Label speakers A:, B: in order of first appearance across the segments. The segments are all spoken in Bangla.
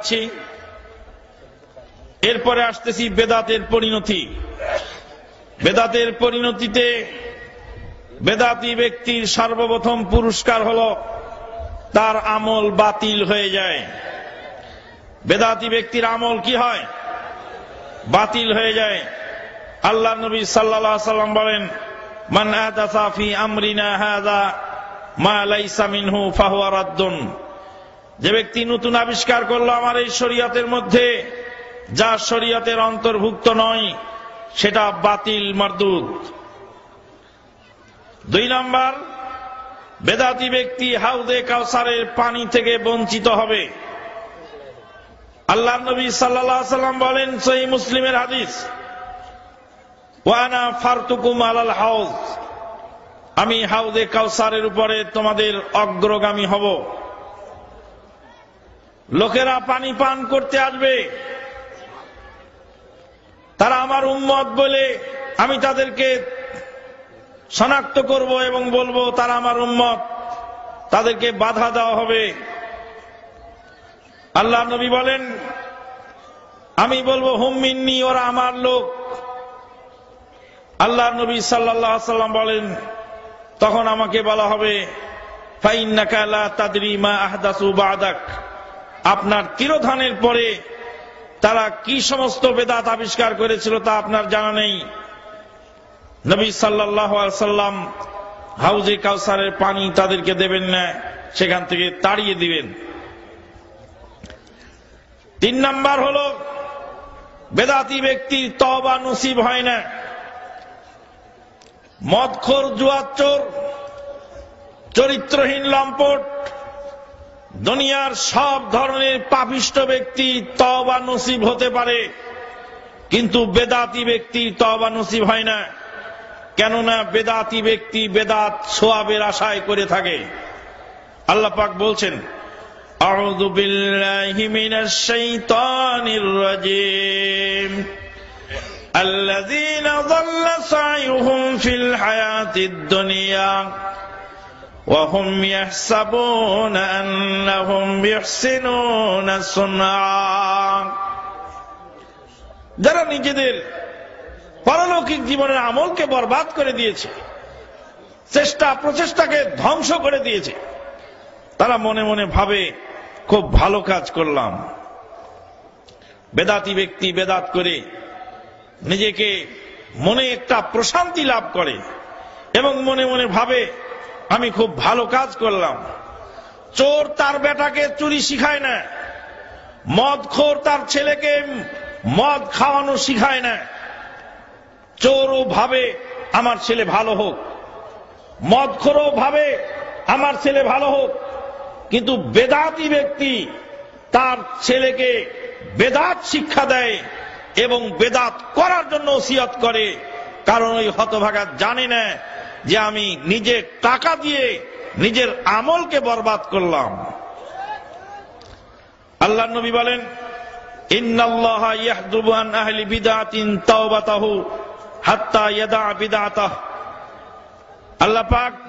A: আছি এরপরে আসতেছি বেদাতের পরিণতি। বেদাতের পরিণতিতে বেদাতি ব্যক্তির সর্বপ্রথম পুরস্কার হল তার আমল বাতিল হয়ে যায়। বেদাতি ব্যক্তির আমল কি হয়? বাতিল হয়ে যায়। আল্লাহ নবী সাল্লাহ সাল্লাম বলেন, মান আহদাসা ফি আমরিনা হাযা মা লাইসা মিনহু ফাহুয়া যে ব্যক্তি নতুন আবিষ্কার করল আমার এই শরীয়তের মধ্যে, যা শরীয়তের অন্তর্ভুক্ত নয়, সেটা বাতিল মারদুদ। দুই নম্বর, বেদাতি ব্যক্তি হাউদে কাউসারের পানি থেকে বঞ্চিত হবে। আল্লাহ নবী সাল্লাহ সাল্লাম বলেন সই মুসলিমের হাদিস, ওয়ানা ফারতুকুম আলাল হাউজ আমি হাউদে কাউসারের উপরে তোমাদের অগ্রগামী হব। লোকেরা পানি পান করতে আসবে। তারা আমার উম্মত বলে আমি তাদেরকে শনাক্ত করব এবং বলব, তারা আমার উম্মত, তাদেরকে বাধা দেওয়া হবে। আল্লাহ নবী বলেন, আমি বলব হুম্মিন্নি ওরা আমার লোক। আল্লাহ নবী সাল্লাহ সাল্লাম বলেন, তখন আমাকে বলা হবে, ফাইন্নাকা লা তাদরি মা আহদাসু বাদাক। আপনার তিরোধানের পরে তারা কি সমস্ত বেদাত আবিষ্কার করেছিল তা আপনার জানা নেই। নবী সাল্লাহ সাল্লাম হাউজে কাউসারের পানি তাদেরকে দেবেন না, সেখান থেকে তাড়িয়ে দিবেন। তিন নাম্বার হল, বেদাতি ব্যক্তির তবা নসিব হয় না। মদখোর জুয়াচোর চরিত্রহীন, লম্পট দুনিয়ার সব ধরনের পাপিষ্ট ব্যক্তি তবা নসিব হতে পারে কিন্তু বেদাতি ব্যক্তি তবা নসিব হয় না কেননা বেদাতি ব্যক্তি বেদাত সোয়াবের আশায় করে থাকে আল্লাহ পাক বলছেন أعوذ بالله من الشيطان الرجيم الذين ضل سعيهم في الحياة الدنيا وهم يحسبون أنهم يحسنون صنعا যারা নিজেদের পারলৌকিক জীবনের আমলকে বরবাদ করে দিয়েছে চেষ্টা প্রচেষ্টাকে ধ্বংস করে দিয়েছে তারা মনে মনে ভাবে খুব ভালো কাজ করলাম বেদাতি ব্যক্তি বেদাত করে নিজেকে মনে একটা প্রশান্তি লাভ করে এবং মনে মনে ভাবে আমি খুব ভালো কাজ করলাম। চোর তার বেটাকে চুরি শিখায় না। মদ খোর তার ছেলেকে মদ খাওয়ানো শিখায় না। চোরও ভাবে আমার ছেলে ভালো হোক। মদ খোরও ভাবে আমার ছেলে ভালো হোক। কিন্তু বেদাতি ব্যক্তি তার ছেলেকে বেদাত শিক্ষা দেয় এবং বেদাত করার জন্য ওসিয়ত করে। কারণ ওই হতভাগা জানে না যে আমি নিজে টাকা দিয়ে নিজের আমলকে বরবাদ করলাম। আল্লাহ নবী বলেন আল্লাহ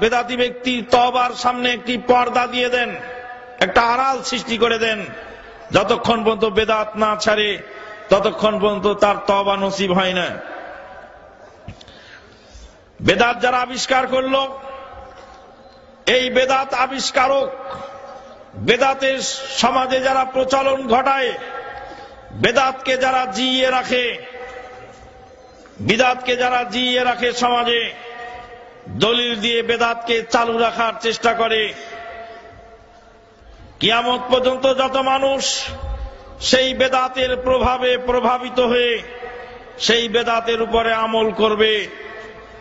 A: বেদাতি ব্যক্তির তবার সামনে একটি পর্দা দিয়ে দেন, একটা আড়াল সৃষ্টি করে দেন। যতক্ষণ পর্যন্ত বেদাত না ছাড়ে, ততক্ষণ পর্যন্ত তার তবা নসিব হয় না। বেদাত যারা আবিষ্কার করল, এই বেদাত আবিষ্কারক, বেদাতের সমাজে যারা প্রচলন ঘটায়, বেদাতকে যারা জিয়ে রাখে, বিদাতকে যারা জিয়ে রাখে সমাজে, দলিল দিয়ে বেদাতকে চালু রাখার চেষ্টা করে। কিয়ামত পর্যন্ত যত মানুষ সেই বেদাতের প্রভাবে প্রভাবিত হয়ে, সেই বেদাতের উপরে আমল করবে।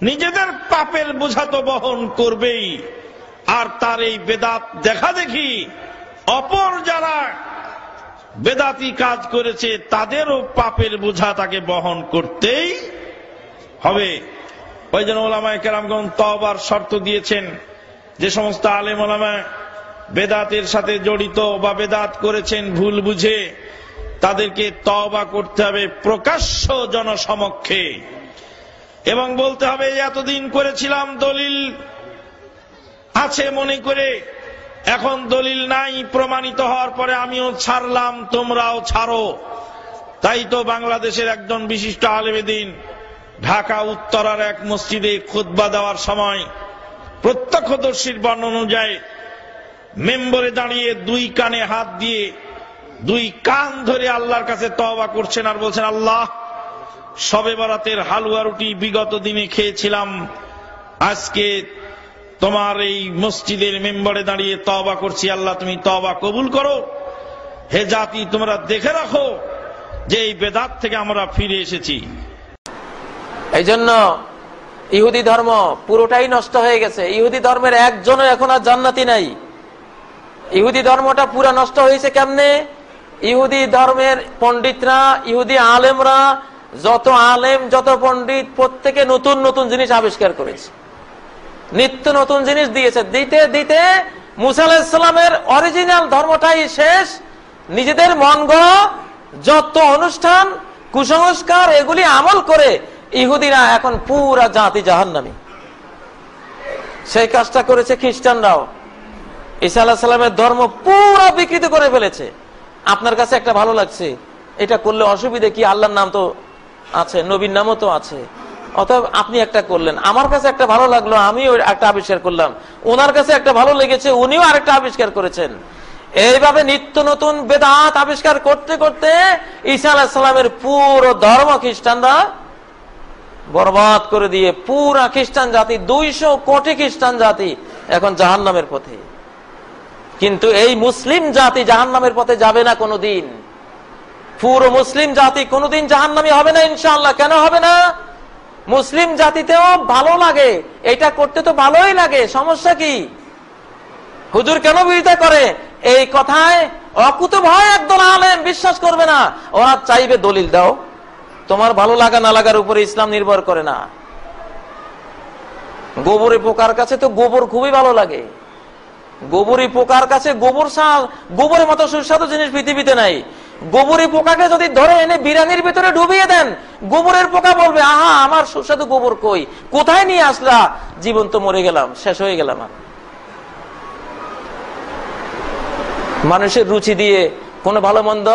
A: নিজেদের পাপের বোঝা তো বহন করবেই। আর তার এই বেদাত দেখা দেখি, অপর যারা বেদাতি কাজ করেছে, তাদেরও পাপের বোঝা তাকে বহন করতেই হবে। ওই জন্য ওলামায় কেরামগঞ্জ তবার শর্ত দিয়েছেন, যে সমস্ত আলেম ওলামা বেদাতের সাথে জড়িত বা বেদাত করেছেন ভুল বুঝে, তাদেরকে তবা করতে হবে প্রকাশ্য জনসমক্ষে। এবং বলতে হবে, এতদিন করেছিলাম দলিল। আছে মনে করে, এখন দলিল নাই, প্রমাণিত হওয়ার পরে আমিও ছাড়লাম, তোমরাও ছাড়ো। তাই তো বাংলাদেশের একজন বিশিষ্ট আলেমেদিন ঢাকা উত্তরার এক মসজিদে খুতবা দেওয়ার সময় প্রত্যক্ষদর্শীর বর্ণনা অনুযায়ী মেম্বরে দাঁড়িয়ে দুই কানে হাত দিয়ে দুই কান ধরে আল্লাহর কাছে তওবা করছেন আর বলছেন, আল্লাহ সবে বরাতের হালুয়া রুটি বিগত দিনে খেয়েছিলাম। আজকে তোমার এই মসজিদের মেম্বারে দাঁড়িয়ে তওবা করছি। আল্লাহ, তুমি তওবা কবুল করো। হে জাতি, তোমরা দেখে রাখো যে এই বেদাত থেকে আমরা ফিরে এসেছি।
B: এই জন্য ইহুদি ধর্ম পুরোটাই নষ্ট হয়ে গেছে। ইহুদি ধর্মের একজনও এখন আর জান্নাতি নাই। ইহুদি ধর্মটা পুরা নষ্ট হয়েছে কেমনে? ইহুদি ধর্মের পণ্ডিতরা, ইহুদি আলেমরা যত আলেম, যত পণ্ডিত, প্রত্যেকে নতুন নতুন জিনিস আবিষ্কার করেছে। নিত্য নতুন জিনিস দিয়েছে। দিতে দিতে মুসা আলাহিসাল্লামের অরিজিনাল ধর্মটাই শেষ। নিজেদের মন যত অনুষ্ঠান, কুসংস্কার, এগুলি আমল করে ইহুদিরা এখন পুরা জাতি জাহান্নামী। সেই কাজটা করেছে খ্রিস্টানরাও। ঈসা আল্লাহ সাল্লামের ধর্ম পুরো বিকৃত করে ফেলেছে। আপনার কাছে একটা ভালো লাগছে? এটা করলে অসুবিধে কি? আল্লাহর নাম তো আছে, নবীর নামও তো আছে। অতএব আপনি একটা করলেন। আমার কাছে একটা ভালো লাগল, আমিও একটা আবিষ্কার করলাম। ওনার কাছে একটা ভালো লেগেছে, উনিও আরেকটা আবিষ্কার করেছেন। এইভাবে নিত্য নতুন বেদাত আবিষ্কার করতে করতে ঈসা আলাহ পুরো ধর্ম খ্রিস্টানরা বরবাদ করে দিয়ে পুরা খ্রিস্টান জাতি, দুইশো কোটি খ্রিস্টান জাতি এখন জাহান নামের পথে। কিন্তু এই মুসলিম জাতি জাহান নামের পথে যাবে না কোনোদিন। পুরো মুসলিম জাতি কোনোদিন জাহান নামে হবে না ইনশাল্লাহ কেন হবে না? মুসলিম জাতিতেও ভালো লাগে। এটা করতে তো ভালোই লাগে। সমস্যা কি? হুজুর কেন বিরোধিতা করে? এই কথায় অকুত ভয় একদল আলেম বিশ্বাস করবে না। ওরা চাইবে দলিল দাও। তোমার ভালো লাগা না লাগার উপরে ইসলাম নির্ভর করে না। গোবরে পোকার কাছে তো গোবর খুবই ভালো লাগে। গোবরী পোকার কাছে গোবর গোবরের মতো সুস্বাদু জিনিস পৃথিবীতে নাই। গোবরী পোকাকে যদি ধরে এনে বিরানির ভিতরে ডুবিয়ে দেন, গোবরের পোকা বলবে, আহা, আমার সুস্বাদু গোবর কই? কোথায় নিয়ে আসলা? জীবন তো মরে গেলাম, শেষ হয়ে গেলাম মানুষের রুচি দিয়ে কোনো ভালো মন্দ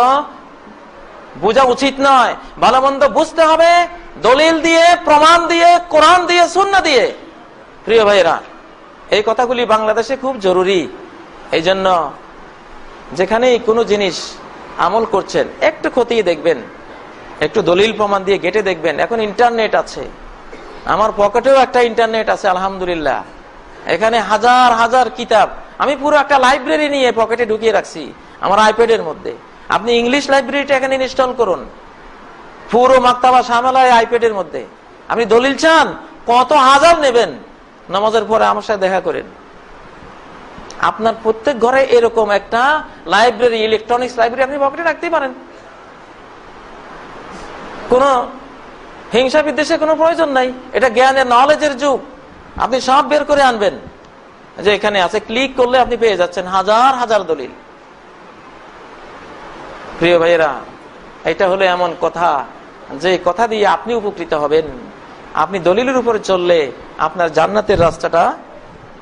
B: বোঝা উচিত নয়। ভালো মন্দ বুঝতে হবে, দলিল দিয়ে, প্রমাণ দিয়ে, কোরআন দিয়ে শূন্য দিয়ে। প্রিয় ভাইরা এই কথাগুলি বাংলাদেশে খুব জরুরি। এই জন্য যেখানেই কোনো জিনিস আমল করছেন, একটু খতিয়ে দেখবেন। একটু দলিল প্রমাণ দিয়ে গেটে দেখবেন, এখন ইন্টারনেট আছে। আমার পকেটেও একটা ইন্টারনেট আছে, আলহামদুলিল্লাহ। এখানে হাজার হাজার কিতাব। আমি পুরো একটা লাইব্রেরি নিয়ে পকেটে ঢুকিয়ে রাখছি, আমার আইপ্যাডের মধ্যে। আপনি ইংলিশ লাইব্রেরিটা এখানে ইনস্টল করুন। পুরো মাক্তাবা সামালায় আইপ্যাডের মধ্যে। আপনি দলিল চান, কত হাজার নেবেন? নামাজের পরে আমার সাথে দেখা করেন। আপনার প্রত্যেক ঘরে এরকম একটা লাইব্রেরি ইলেকট্রনিক্স লাইব্রেরি আপনি পকেটে রাখতেই পারেন। কোন হিংসা বিদ্বেষে কোনো প্রয়োজন নাই। এটা জ্ঞানের নলেজের যুগ। আপনি সব বের করে আনবেন। যে এখানে আছে ক্লিক করলে আপনি পেয়ে যাচ্ছেন হাজার হাজার দলিল। প্রিয় ভাইয়েরা, এটা হলো এমন কথা যে কথা দিয়ে আপনি উপকৃত হবেন। আপনি দলিলের উপরে চললে আপনার জান্নাতের রাস্তাটা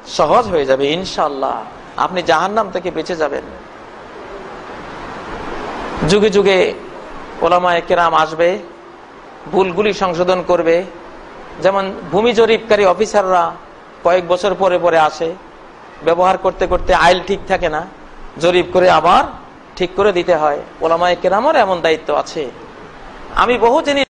B: সহজ হয়ে যাবে ইনশাল্লাহ আপনি জাহান্নাম থেকে বেঁচে যাবেন। যুগে যুগে ওলামায় কেরাম আসবে, ভুলগুলি সংশোধন করবে। যেমন ভূমি জরিপকারী অফিসাররা কয়েক বছর পরে পরে আসে, ব্যবহার করতে করতে আইল ঠিক থাকে না, জরিপ করে আবার ঠিক করে দিতে হয়। ওলামায় কেরামের এমন দায়িত্ব আছে। আমি বহু জিনিস